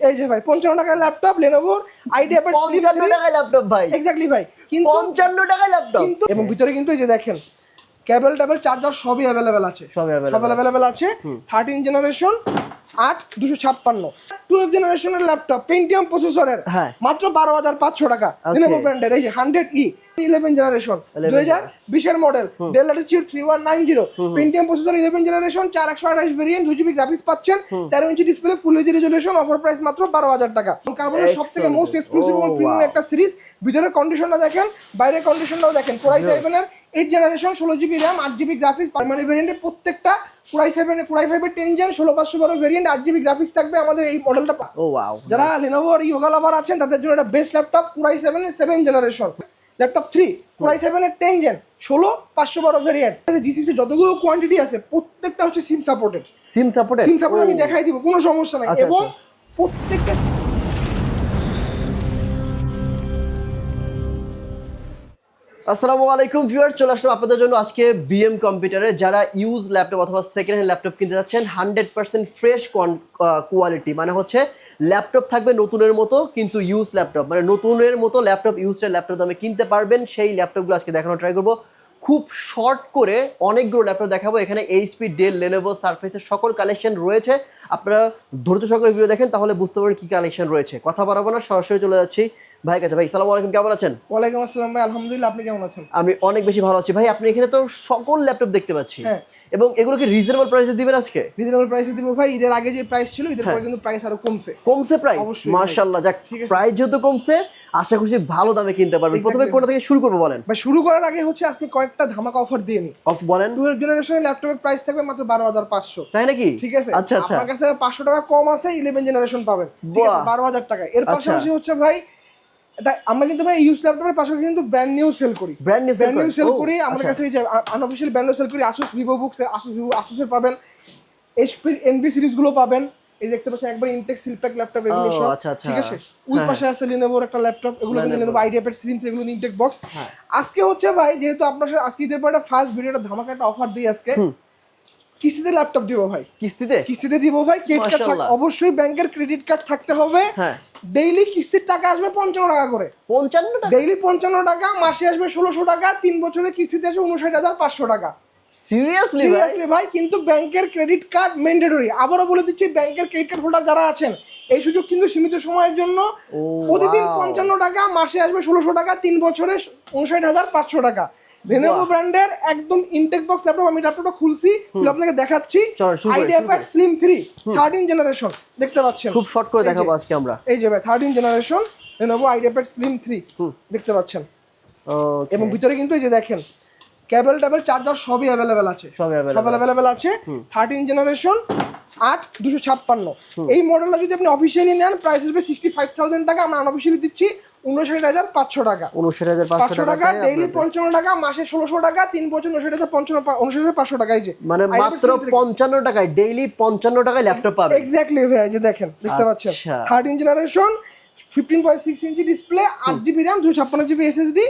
এই যে ভাই পঞ্চান্ন টাকায় ল্যাপটপ লেনোভোর আইডিয়া পঞ্চান্ন টাকায় ল্যাপটপ ভাই। এক্স্যাক্টলি ভাই কিন্তু পঞ্চান্ন টাকায় ল্যাপটপ কিন্তু এবং ভিতরে কিন্তু এই যে দেখেন কেবল টেবল চার্জার সবই অ্যাভেলেবেল আছে। সব available সব অ্যাভেলেবেল আছে। থার্টিন জেনারেশন আট দুশো ছাপ্পান্ন। টুয়েলভ জেনারেশনের ল্যাপটপ পেন্টিয়াম প্রসেসরের। মাত্র বারো হাজার পাঁচশো টাকা. লিনোভো ব্র্যান্ডের এই যে হান্ড্রেড ই ইলেভেন জেনারেশন 11 দুই হাজার বিশের model Dell Latitude three one nine zero Pentium processor eleven generation চার একশো আঠাশ ভেরিয়েন্ট দুই জিবি গ্রাফিক্স পাচ্ছেন। তেরো inch display full HD resolution offer price মাত্র বারো হাজার টাকা। কার্বনের সব থেকে মোস্ট এক্সক্লুসিভ এবং প্রিমিয়াম একটা সিরিজ ভিতরের কন্ডিশনটা দেখেন বাইরের কন্ডিশনটাও দেখেন কোরাই সেভেনের এইট জেনারেশন ষোলো জিবি র্যাম আট জিবি গ্রাফিক্স পারমানেন্ট ভেরিয়েন্টের প্রত্যেকটা Core i seven Core i ফাইভের টেন জেন ষোলো পাঁচশো বারো ভেরিয়েন্ট আট জিবি গ্রাফিক্স থাকবে আমাদের এই মডেলটা ও ওয়াও যারা লেনোভো আর ইয়োগা লাভার আছেন তাদের জন্য একটা বেস্ট ল্যাপটপ কোরাই সেভেনের seven generation laptop three Core i সেভেনের টেন জেন ষোলো পাঁচশো বারো ভেরিয়েন্ট জি জিসিসি যতগুলো কোয়ান্টিটি আছে প্রত্যেকটা হচ্ছে SIM supported SIM supported SIM support আমি দেখাই দিব কোনো সমস্যা নাই। আচ্ছা, এবং আচ্ছা। প্রত্যেকটা আসসালামু আলাইকুম ভিউয়ার চলে আসলাম আপনাদের জন্য আজকে বিএম কম্পিউটারে যারা ইউজ ল্যাপটপ অথবা সেকেন্ড হ্যান্ড ল্যাপটপ কিনতে যাচ্ছেন হান্ড্রেড পার্সেন্ট ফ্রেশ কোয়ালিটি মানে হচ্ছে ল্যাপটপ থাকবে নতুনের মতো, কিন্তু ইউজ ল্যাপটপ মানে নতুনের মতো ল্যাপটপ ইউজড ল্যাপটপ দামে কিনতে পারবেন, সেই ল্যাপটপগুলো আজকে দেখানো ট্রাই করব। খুব শর্ট করে অনেকগুলো ল্যাপটপ দেখাবো, এখানে এইচপি ডেল লেনোভো সারফেসের সকল কালেকশন রয়েছে। আপনারা ধৈর্য সহকারে ভিডিও দেখেন, তাহলে বুঝতে পারবেন কী কালেকশন রয়েছে। কথা বাড়াবো না, সরাসরি চলে যাচ্ছি। ভাই কাছে ভাই সালাম আলাইকুম কেমন আছেন? ওয়ালাইকুম আসসালাম ভাই আলহামদুলিল্লাহ আপনি কেমন আছেন? আমি অনেক বেশি ভালো আছি ভাই আপনি এখানে তো সকল ল্যাপটপ দেখতে পাচ্ছি। হ্যাঁ। এবং এগুলোকে রিজনেবল প্রাইসে দিবেন আজকে? রিজনেবল প্রাইসে দিব ভাই ঈদের আগে যে প্রাইস ছিল ঈদের হ্যাঁ। পরে কিন্তু প্রাইস আরও কমছে। কমছে প্রাইস মাশাআল্লাহ যাক ঠিক আছে। প্রাইস যেহেতু কমছে আশা করছি ভালো দামে কিনতে পারবেন। প্রথমে কোনটা থেকে শুরু করব বলেন? ভাই শুরু করার আগে হচ্ছে আজকে কয়েকটা ধামাকা অফার দিয়ে নি। অফ বলেন। টুয়েলভ জেনারেশনের ল্যাপটপের প্রাইস থাকবে মাত্র বারো হাজার পাঁচশো। তাই নাকি? ঠিক আছে। আচ্ছা আচ্ছা। আপনার কাছে পাঁচশো টাকা কম আছে ইলেভেন জেনারেশন পাবেন। বারো হাজার টাকা। এর আচ্ছা। পাশাপাশি হচ্ছে ভাই এটা আমরা কিন্তু ভাই ইউজ ল্যাপটপের পাশাপাশি কিন্তু ব্র্যান্ড নিউ সেল করি। Brand new brand new sell করি? আমাদের আচ্ছা। কাছে এই যে আনঅফিসিয়াল ব্র্যান্ডও সেল করি Asus Vivo books Asus Vivo আসুসের পাবেন। এইচপি এনবি সিরিজগুলো পাবেন। এই দেখতে পাচ্ছেন একবার ইনটেক সিলপ্যাক ল্যাপটপ এগুলো সব আচ্ছা, আচ্ছা। ঠিক আছে? ওই হ্যাঁ। পাশে আছে লিনোভোর একটা ল্যাপটপ এগুলো কিন্তু লিনোভো আইডিয়া প্যাড সিলিম এগুলো ইনটেক বক্স হ্যাঁ। আজকে হচ্ছে ভাই যেহেতু আপনার সাথে আজকে ঈদের পর একটা ফার্স্ট ভিডিওটা ধামাকা একটা অফার দিই আজকে। কিস্তিতে ল্যাপটপ দিব ভাই। কিস্তিতে? কিস্তিতে দিব ভাই ক্রেডিট কার্ড থাক অবশ্যই ব্যাংকের ক্রেডিট কার্ড থাকতে হবে। হ্যাঁ। ডেইলি কিস্তির টাকা আসবে পঞ্চান্ন টাকা করে। পঞ্চান্ন টাকা? ডেইলি পঞ্চান্ন টাকা মাসে আসবে ষোলোশো টাকা তিন বছরের কিস্তিতে আসবে উনষাট হাজার পাঁচশো টাকা। সিরিয়াসলি ভাই? সিরিয়াসলি ভাই কিন্তু ব্যাংকের ক্রেডিট কার্ড ম্যান্ডেটরি আবারও বলে দিচ্ছি ব্যাংকের ক্রেডিট কার্ড হোল্ডার যারা আছেন এই সুযোগ কিন্তু সীমিত সময়ের জন্য। প্রতিদিন পঞ্চান্ন টাকা মাসে আসবে ষোলোশো টাকা তিন বছরে উনষাট হাজার পাঁচশো টাকা। লেনোভো ব্র্যান্ডের একদম ইনটেক বক্স ল্যাপটপ আমি ল্যাপটপটা খুলছি আপনাকে দেখাচ্ছি। IdeaPad slim three thirteen generation দেখতে পাচ্ছেন। খুব শর্ট করে দেখাবো আজকে আমরা। এই যে thirteen generation Lenovo IdeaPad slim three দেখতে পাচ্ছেন। এবং ভিতরে কিন্তু এই যে দেখেন কেবল টেবল চার্জার সবই অ্যাভেলেবেল আছে। সবই অ্যাভেলেবেল আছে। থার্টিন জেনারেশন আট দুশো ছাপ্পান্ন। এই মডেলটা যদি আপনি অফিসিয়ালি নেন প্রাইস আসবে সিক্সটি ফাইভ থাউজেন্ড টাকা। আমরা আনঅফিসিয়ালি দিচ্ছি উনষাট হাজার পাঁচশো টাকা। উনষাট হাজার পাঁচশো টাকা ডেইলি পঞ্চান্ন টাকা মাসে ষোলোশো টাকা তিন বছর উনষাট হাজার পঞ্চান্ন উনষাট হাজার পাঁচশো টাকা এই যে। মানে মাত্র পঞ্চান্ন টাকায় ডেইলি পঞ্চান্ন টাকায় ল্যাপটপ পাবে এক্স্যাক্টলি ভাই এই যে দেখেন দেখতে পাচ্ছেন। আচ্ছা। Thirteen generation fifteen point six inch display আট জিবি র্যাম দুশো ছাপ্পান্ন জিবি এসএসডি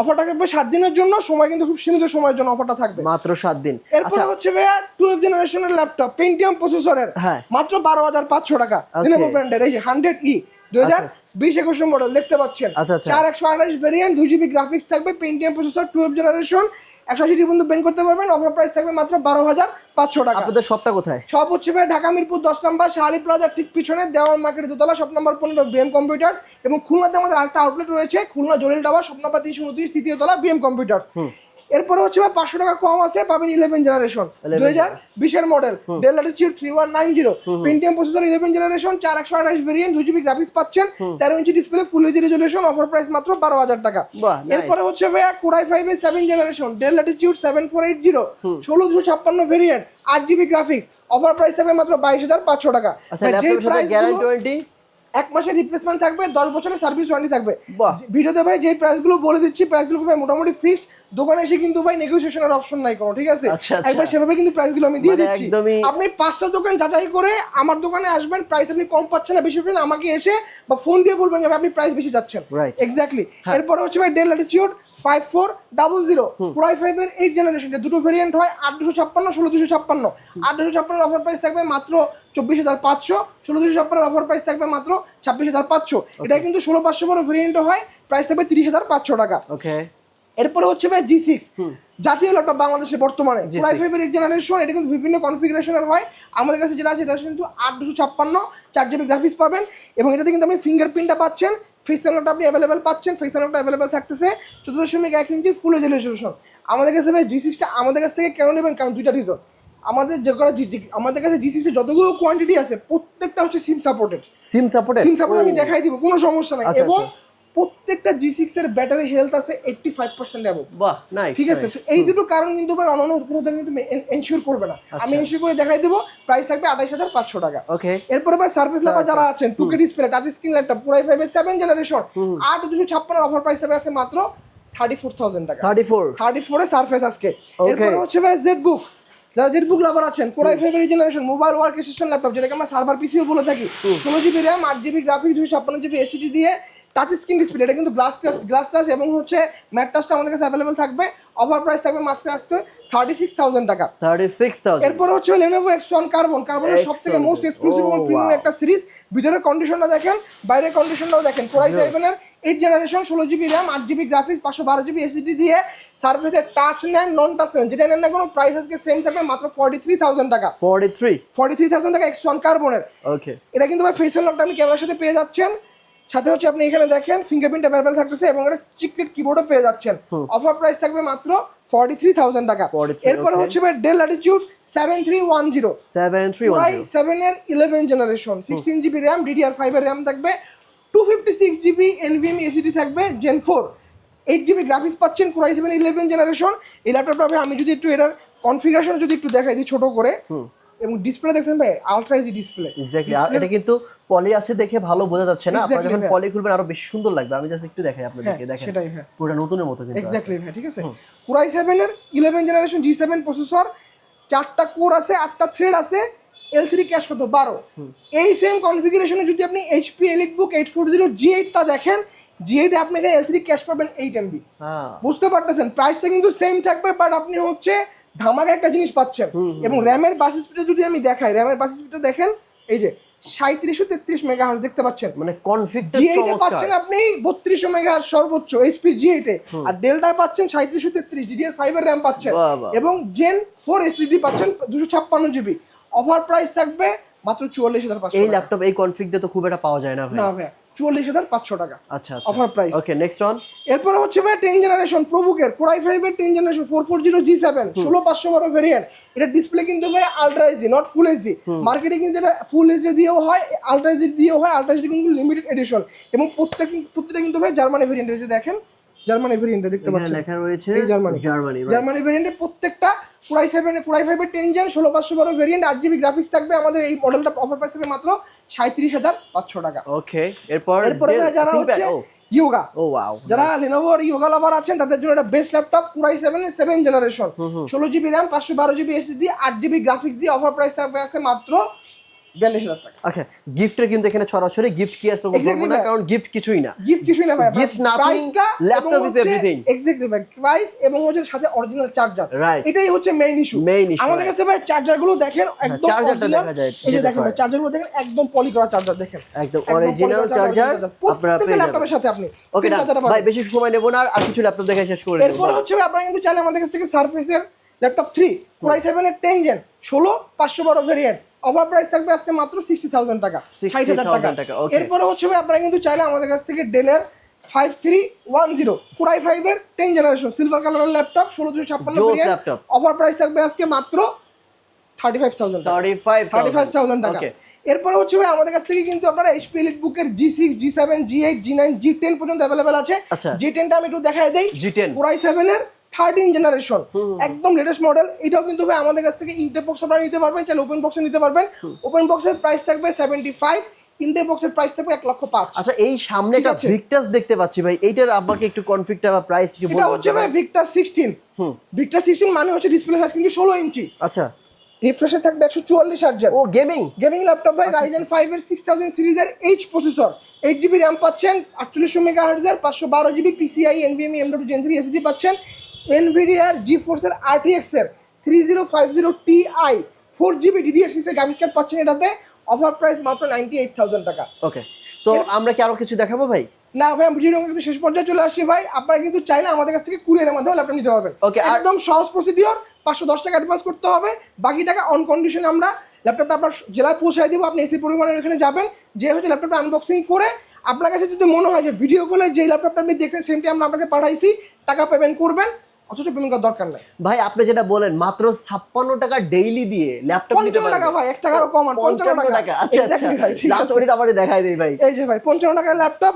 অফারটা থাকবে সাত দিনের জন্য সময় কিন্তু খুব সীমিত সময়ের জন্য অফারটা থাকবে। মাত্র সাত দিন। এরপর আচ্ছা। হচ্ছে ভাইয়া টুয়েলভ জেনারেশনের ল্যাপটপ পেন্টিয়াম প্রসেসরের হ্যাঁ। মাত্র বারো হাজার পাঁচশো টাকা. লিনোভো ব্র্যান্ডের এই যে হান্ড্রেড ই দুই হাজার বিশ একুশ মডেল দেখতে পাচ্ছেন? আচ্ছা, আচ্ছা। চার একশো আঠাশ ভেরিয়েন্ট দুই জিবি গ্রাফিক্স থাকবে পেন্টিয়াম প্রসেসর টুয়েলভ জেনারেশন একশো আশি পর্যন্ত বেন করতে পারবেন। অফার প্রাইস থাকবে মাত্র বারো হাজার পাঁচশো টাকা। আপনাদের সবটা কোথায়? সব হচ্ছে ভাই ঢাকা মিরপুর দশ নম্বর শাহালি প্লাজার ঠিক পিছনে দেওয়াল মার্কেট দোতলা সব নম্বর পনেরো বিএম কম্পিউটার্স এবং খুলনাতে আমাদের আরেকটা আউটলেট রয়েছে খুলনা জলিল টাওয়ার সব নম্বর তিনশো উনত্রিশ তৃতীয় তলা বিএম কম্পিউটার্স এরপরে হচ্ছে ভাই পাঁচশো টাকা কম আছে পাবেন ইলেভেন জেনারেশন 11 দুই হাজার বিশের model Dell Latitude three one nine zero Pentium processor eleven generation চার একশো আঠাশ ভেরিয়েন্ট দুই জিবি গ্রাফিক্স পাচ্ছেন। তেরো inch display full HD resolution offer price মাত্র বারো হাজার টাকা। এরপরে হচ্ছে ভাইয়া কোরাই ফাইভ এর seven generation Dell Latitude seven four eight zero ষোলো দুশো ছাপ্পান্ন ভেরিয়েন্ট আট জিবি গ্রাফিক্স অফার প্রাইস থাকবে মাত্র বাইশ হাজার পাঁচশো টাকা। আচ্ছা গুলো- ওয়ারেন্টি এক মাসের রিপ্লেসমেন্ট থাকবে দশ বছরের সার্ভিস ওয়ারেন্টি থাকবে। ভিডিওতে ভাই যে প্রাইসগুলো বলে দিচ্ছি প্রাইসগুলো মোটামুটি ফিক্সড দোকানে এসে কিন্তু ভাই নেগোসিয়েশনের অপশন নাই কোনো ঠিক আছে? আচ্ছা, আচ্ছা। একবার সেভাবে কিন্তু প্রাইসগুলো আমি দিয়ে মানে দিচ্ছি। আপনি পাঁচটা দোকান যাচাই করে আমার দোকানে আসবেন প্রাইস আপনি কম পাচ্ছেন না বেশি পাচ্ছেন আমাকে এসে বা ফোন দিয়ে বলবেন যে আপনি প্রাইস বেশি যাচ্ছেন। এক্স্যাক্টলি এরপরে হচ্ছে ভাই Dell Latitude five four double zero পুরাই ফাইভের এইট জেনারেশনটা দুটো ভেরিয়েন্ট হয় আট দুশো ছাপ্পান্ন ষোলো দুশো ছাপ্পান্ন। আট দুশো ছাপ্পান্ন অফার প্রাইস থাকবে মাত্র চব্বিশ হাজার পাঁচশো ষোলো দুশো ছাপ্পান্ন অফার প্রাইস থাকবে মাত্র ছাব্বিশ হাজার পাঁচশো। এটা কিন্তু ষোলো পাঁচশো বড় ভেরিয়েন্ট হয় প্রাইস থাকবে তিরিশ হাজার পাঁচশো টাকা। ওকে এরপরে হচ্ছে ভাই জি সিক্স জাতীয় ল্যাপটপ বাংলাদেশে বর্তমানে G6 প্রাই ফাইভের জেনারেশন এটা কিন্তু বিভিন্ন কনফিগারেশনের হয়। আমাদের কাছে যেটা আছে এটা কিন্তু আট দুশো ছাপ্পান্ন চার জিবি গ্রাফিক্স পাবেন। এবং এটাতে কিন্তু আপনি ফিঙ্গারপ্রিন্টটা পাচ্ছেন। ফেস চ্যানেলটা আপনি অ্যাভেলেবেল পাচ্ছেন। ফেস চ্যানেলটা অ্যাভেলেবেল থাকতেছে চোদ্দ দশমিক এক ইঞ্চির ফুল এইচ রেজলিউশন আমাদের কাছে ভাই জি সিক্সটা আমাদের কাছ থেকে কেন নেবেন? কারণ দুইটা রিজন আমাদের যে কটা আমাদের কাছে জি সিক্সের যতগুলো কোয়ান্টিটি আছে প্রত্যেকটা হচ্ছে SIM supported SIM supported SIM support আমি দেখাই দিব কোনো সমস্যা নাই। আচ্ছা, এবং আচ্ছা। প্রত্যেকটা জি সিক্স এর ব্যাটারি হেলথ আছে এইটটি ফাইভ পার্সেন্ট অ্যাবভ বাহ নাইস ঠিক আছে? এই দুটো কারণ কিন্তু ভাই অন্য কোনো কিন্তু এনশিওর করবে না। আচ্ছা। আমি এনশিওর করে দেখাই দেবো প্রাইস থাকবে আঠাইশ হাজার পাঁচশো টাকা। ওকে এরপরে ভাই সার্ভিস লেবার যারা আছেন two K display touch screen laptop পুরাই ফাইভের সেভেন জেনারেশন আট দুশো ছাপ্পান্ন অফার প্রাইস হবে আছে মাত্র থার্টি ফোর থাউজেন্ড টাকা। থার্টি ফোর থার্টি ফোরে সার্ফেস আজকে. এরপরে হচ্ছে ভাই জেড বুক যারা জেড বুক লাভার আছেন Core i ফেভারি generation mobile work station laptop যেটাকে আমরা সার্ভার পিসিও বলে থাকি ষোলো জিবি র্যাম আট জিবি গ্রাফিক্স দুশো ছাপ্পান্ন জিবি এসিডি দিয়ে টাচ স্ক্রিন ডিসপ্লে এটা কিন্তু গ্লাস টাচ গ্লাস টাচ এবং হচ্ছে ম্যাট টাচটা আমাদের কাছে অ্যাভেলেবল থাকবে। অফার প্রাইস থাকবে মাসকে আজকে থার্টি সিক্স থাউজেন্ড টাকা। থার্টি সিক্স এরপরে হচ্ছে লেনোভো এক্স ওয়ান কার্বন কার্বনের সব থেকে. মোস্ট এক্সক্লুসিভ এবং Oh, প্রিমিয়াম একটা সিরিজ ভিতরের কন্ডিশনটা দেখেন বাইরের কন্ডিশনটাও দেখেন। কোরাই সেভেনের এইট জেনারেশন ষোলো জিবি র্যাম আট জিবি গ্রাফিক্স পাঁচশো বারো জিবি এসিডি দিয়ে সার্ভিসের টাচ নেন নন টাচ নেন। যেটা নেন না কোনো প্রাইস আজকে সেম থাকবে মাত্র ফর্টি থ্রি থাউজেন্ড টাকা। Forty three forty three thousand টাকা এক্স ওয়ান কার্বনের ওকে এটা কিন্তু ভাই ফেসিয়াল লকটা আপনি ক্যামেরার সাথে পেয়ে যাচ্ছেন। সাথে হচ্ছে আপনি এখানে দেখেন ফিঙ্গারপ্রিন্ট অ্যাভেলেবেল থাকতেছে এবং এটা চিকলেট কিবোর্ডও পেয়ে যাচ্ছেন। অফার প্রাইস থাকবে মাত্র ফর্টি থ্রি থাউজেন্ড টাকা। 43, এরপরে হচ্ছে ভাই Dell Latitude seven three one zero seven three one প্রায় সেভেনের eleven generation sixteen GB RAM DDR ফাইভের র্যাম থাকবে। Two fifty six GB NVMe SSD থাকবে gen four eight GB graphics পাচ্ছেন Core i seven eleven generation এই ল্যাপটপটা আমি যদি একটু এটার কনফিগারেশন যদি একটু দেখাই দিই ছোট করে। এবং ডিসপ্লে দেখছেন ভাই আলট্রা ইজি ডিসপ্লে এক্স্যাক্টলি এটা কিন্তু পলি আছে দেখে ভালো বোঝা যাচ্ছে না। আপনারা যখন পলি খুলবেন আরও বেশি সুন্দর লাগবে। আমি জাস্ট একটু দেখাই আপনাদেরকে দেখেন। সেটাই হ্যাঁ। পুরো নতুনের মতো কিন্তু এক্স্যাক্টলি ভাই ঠিক আছে? কোরাই সেভেনের eleven generation G seven processor চারটা কোর আছে আটটা থ্রেড আছে এল থ্রি ক্যাশ কত? বারো। এই সেম কনফিগারেশনে যদি আপনি HP Elite book eight four zero G এইটটা দেখেন জি এইটে আপনি এখানে এল থ্রি ক্যাশ পাবেন এইট এমবি হ্যাঁ। বুঝতে পারতেছেন? প্রাইসটা কিন্তু সেম থাকবে বাট আপনি হচ্ছে ধামাকা একটা জিনিস পাচ্ছেন। এবং র্যামের বাস স্পিডটা যদি আমি দেখাই র্যামের বাস স্পিডটা দেখেন এই যে সাঁত্রিশশো তেত্রিশ মেগা দেখতে পাচ্ছেন। মানে কনফিগটা জি এইটে পাচ্ছেন আপনি বত্রিশশো মেগা সর্বোচ্চ এইচপি জি এইটে আর ডেল্টায় পাচ্ছেন সাঁত্রিশশো তেত্রিশ ডিডিআর ফাইভের র্যাম পাচ্ছেন। এবং জেন ফোর এসএসডি পাচ্ছেন দুশো ছাপ্পান্ন জিবি অফার প্রাইস থাকবে মাত্র চুয়াল্লিশ হাজার পাঁচশো এই ল্যাপটপ এই কনফিগ দিয়ে তো খুব একটা পাওয়া যায় না ভাই। না ভাই চুয়াল্লিশ হাজার পাঁচশো টাকা আচ্ছা offer price okay next one এরপরে হচ্ছে ভাই টেন জেনারেশন প্রবুকের কোরাই ফাইভের ten generation four four zero G seven ষোলো পাঁচশো বারো ভেরিয়েন্ট এটা ডিসপ্লে কিন্তু ভাই ultra HD not full HD মার্কেটে কিন্তু এটা ফুল এইচডি দিয়েও হয় আলট্রা এইচডি দিয়েও হয় আলট্রা এইচডি কিন্তু লিমিটেড এডিশন এবং প্রত্যেক প্রত্যেকটা কিন্তু ভাই জার্মানি ভেরিয়েন্ট এসে দেখেন জার্মানি ভেরিয়েন্টে দেখতে পাচ্ছেন। লেখা রয়েছে জার্মানি। জার্মানি জার্মানি ভেরিয়েন্টের প্রত্যেকটা Core i seven Core i ফাইভের টেন জেন ষোলো পাঁচশো বারো ভেরিয়েন্ট আট জিবি গ্রাফিক্স থাকবে। আমাদের এই মডেলটা অফার প্রাইস থাকবে মাত্র সাঁত্রিশ হাজার পাঁচশো টাকা। ওকে এরপর এরপরে ভাই যারা হচ্ছে ইয়োগা ও ওয়াও যারা লেনোভোর ইয়োগা লাভার আছেন তাদের জন্য একটা বেস্ট ল্যাপটপ পুরাই সেভেন সেভেন জেনারেশন ষোলো জিবি র্যাম পাঁচশো বারো জিবি এসএসডি আট জিবি গ্রাফিক্স দিয়ে অফার প্রাইস থাকবে আছে মাত্র আচ্ছা গিফটের কিন্তু এখানে সরাসরি গিফট কি আছে বলব না কারণ গিফট কিছুই না। গিফট কিছুই না ভাই. এক্স্যাক্টলি ভাই প্রাইস এবং সাথে অরিজিনাল চার্জার এটাই হচ্ছে মেইন ইস্যু Main issue, আমাদের কাছে ভাই চার্জারগুলো দেখেন একদম charger দেখা যায়, এই যে দেখেন ভাই চার্জারগুলো দেখেন। একদম পলি করা চার্জার দেখেন একদম অরিজিনাল চার্জার আপনারা পেয়ে ল্যাপটপের সাথে আপনি ওকে না ভাই বেশি সময় নেব না আর কিছু ল্যাপটপ দেখে শেষ করে এরপরে হচ্ছে আপনারা কিন্তু চাইলে আমাদের কাছ থেকে সার্ফেসের ল্যাপটপ থ্রি কোরাই সেভেনের টেন জেন ষোলো পাঁচশো বারো ভেরিয়েন্ট অফার প্রাইস থাকবে আজকে মাত্র সিক্সটি থাউজেন্ড টাকা ষাট হাজার টাকা। এরপরে হচ্ছে ভাই আপনারা কিন্তু চাইলে আমাদের কাছ থেকে ডেলের five three one zero Core i ফাইভের টেন জেনারেশন সিলভার কালারের ল্যাপটপ ষোলো দুশো ছাপ্পান্ন। অফার প্রাইস থাকবে আজকে মাত্র থার্টি ফাইভ থাউজেন্ড টাকা থার্টি ফাইভ থাউজেন্ড টাকা। এরপরে হচ্ছে ভাই আমাদের কাছ থেকে কিন্তু আপনারা এইচপি এলিট বুকের G six G seven G eight G nine G ten পর্যন্ত অ্যাভেলেবেল আছে। আচ্ছা। জি টেনটা আমি একটু দেখাই দেই। G10 কোরাই সেভেনের থার্টিন জেনারেশন একদম লেটেস্ট মডেল এটাও কিন্তু ভাই আমাদের কাছ থেকে ইন্টার বক্স আপনারা নিতে পারবেন চাইলে ওপেন বক্সে নিতে পারবেন। ওপেন বক্সের প্রাইস থাকবে সেভেন্টি ফাইভ তিনটে বক্সের প্রাইস থাকবে এক লক্ষ পাঁচ। আচ্ছা এই সামনে একটা। ভিক্টাস দেখতে পাচ্ছি ভাই। এইটার আমাকে একটু কনফিগটা বা প্রাইস একটু এটা হচ্ছে ভাই Victor sixteen hmm. Victor sixteen মানে হচ্ছে ডিসপ্লে সাইজ কিন্তু ষোলো ইঞ্চি। আচ্ছা। রিফ্রেশে থাকবে একশো চুয়াল্লিশ হার্জার ও গেমিং গেমিং ল্যাপটপ ভাই রাইজেন ফাইভ এর সিক্স থাউজেন্ড সিরিজের H processor eight GB RAM পাচ্ছেন আটচল্লিশশো মেগা হার্জার পাঁচশো বারো GB PCIe NVMe M dot gen three SD পাচ্ছেন। এনভিডিআর জি ফোর্সের আরটিএক্স এর three zero five zero Ti four GB DDR six এর গ্রাফিক্স কার্ড পাচ্ছেন এটাতে অফার প্রাইস মাত্র নাইনটি এইট থাউজেন্ড টাকা। ওকে তো আমরা কি আরও কিছু দেখাবো ভাই? না ভাই আমি ভিডিও কিন্তু শেষ পর্যায়ে চলে আসছি ভাই। আপনারা কিন্তু চাইলে আমাদের কাছ থেকে কুরিয়ারের মাধ্যমে ল্যাপটপ নিতে পারবেন। ওকে একদম সহজ প্রসিডিওর পাঁচশো দশ টাকা অ্যাডভান্স করতে হবে। বাকি টাকা অন কন্ডিশনে আমরা ল্যাপটপটা আপনার জেলায় পৌঁছায় দিব। আপনি এসি পরিমাণের ওখানে যাবেন যে হচ্ছে ল্যাপটপটা আনবক্সিং করে আপনার কাছে যদি মনে হয় যে ভিডিও কলে যে ল্যাপটপটা আপনি দেখছেন সেমটি আমরা আপনাকে পাঠাইছি টাকা পেমেন্ট করবেন। অথচ পেমেন্ট করার দরকার নাই। ভাই আপনি যেটা বলেন মাত্র ছাপ্পান্ন টাকা ডেইলি দিয়ে ল্যাপটপ নিতে টাকা ভাই টাকারও কম আর পঞ্চান্ন পঞ্চান্ন টাকা। টাকা আচ্ছা আচ্ছা। লাস্ট আছে। ওইটা দেখাই দেই ভাই। এই যে ভাই টাকার ল্যাপটপ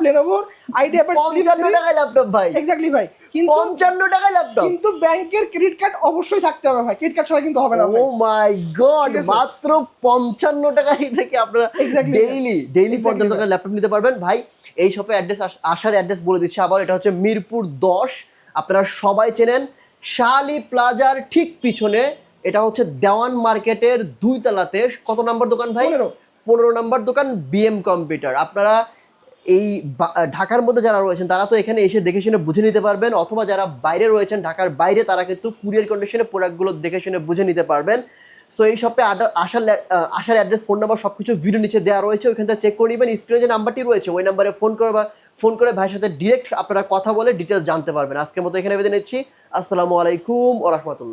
আইডিয়া প্যাড টাকায় ল্যাপটপ ভাই। এক্স্যাক্টলি ভাই কিন্তু পঞ্চান্ন টাকায় ল্যাপটপ কিন্তু ব্যাংকের ক্রেডিট কার্ড অবশ্যই থাকতে হবে ভাই ক্রেডিট কার্ড ছাড়া কিন্তু হবে না ও মাই গড মাত্র পঞ্চান্ন টাকায় থেকে আপনারা Exactly. ডেইলি ডেইলি ল্যাপটপ নিতে পারবেন। ভাই এই শপে অ্যাড্রেস আসার অ্যাড্রেস বলে দিচ্ছি আবার এটা হচ্ছে মিরপুর দশ আপনারা সবাই চেনেন শালি প্লাজার ঠিক পিছনে এটা হচ্ছে দেওয়ান মার্কেটের দুই তলাতে কত নাম্বার দোকান ভাই? পনেরো। পনেরো নাম্বার দোকান বিএম কম্পিউটার আপনারা এই ঢাকার মধ্যে যারা রয়েছেন তারা তো এখানে এসে দেখে শুনে বুঝে নিতে পারবেন অথবা যারা বাইরে রয়েছেন ঢাকার বাইরে তারা কিন্তু কুরিয়ার কন্ডিশনে প্রোডাক্টগুলো দেখে শুনে বুঝে নিতে পারবেন। সো এই শপে আসার আসার অ্যাড্রেস ফোন নাম্বার সব কিছু ভিডিও নিচে দেওয়া রয়েছে ওইখান থেকে চেক করে নেবেন। স্ক্রিনে যে নাম্বারটি রয়েছে ওই নাম্বারে ফোন করে বা ফোন করে ভাইয়ের সাথে ডিরেক্ট আপনারা কথা বলে ডিটেলস জানতে পারবেন। আজকের মতো এখানে বেঁধে নিচ্ছি। আসসালামু আলাইকুম ও রহমতুল্লাহ।